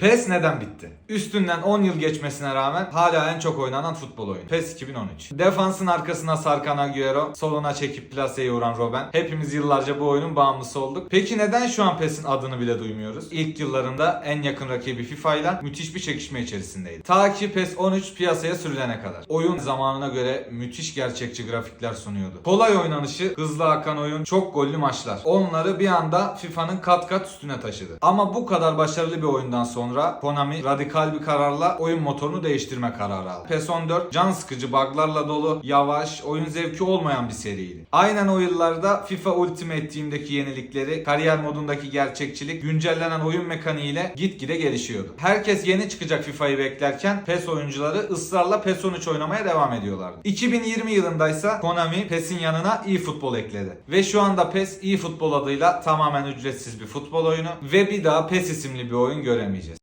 PES neden bitti? Üstünden 10 yıl geçmesine rağmen hala en çok oynanan futbol oyunu. PES 2013. Defansın arkasına sarkan Agüero, soluna çekip plaseye vuran Robben. Hepimiz yıllarca bu oyunun bağımlısı olduk. Peki neden şu an PES'in adını bile duymuyoruz? İlk yıllarında en yakın rakibi FIFA ile müthiş bir çekişme içerisindeydi. Ta ki PES 13 piyasaya sürülene kadar. Oyun zamanına göre müthiş gerçekçi grafikler sunuyordu. Kolay oynanışı, hızlı akan oyun, çok gollü maçlar. Onları bir anda FIFA'nın kat kat üstüne taşıdı. Ama bu kadar başarılı bir oyundan sonra Konami radikal bir kararla oyun motorunu değiştirme kararı aldı. PES 14 can sıkıcı buglarla dolu, yavaş, oyun zevki olmayan bir seriydi. Aynen o yıllarda FIFA Ultimate Team'deki yenilikleri, kariyer modundaki gerçekçilik, güncellenen oyun mekaniğiyle gitgide gelişiyordu. Herkes yeni çıkacak FIFA'yı beklerken PES oyuncuları ısrarla PES 13 oynamaya devam ediyorlardı. 2020 yılındaysa Konami PES'in yanına eFootball ekledi. Ve şu anda PES eFootball adıyla tamamen ücretsiz bir futbol oyunu ve bir daha PES isimli bir oyun göremeyeceğiz.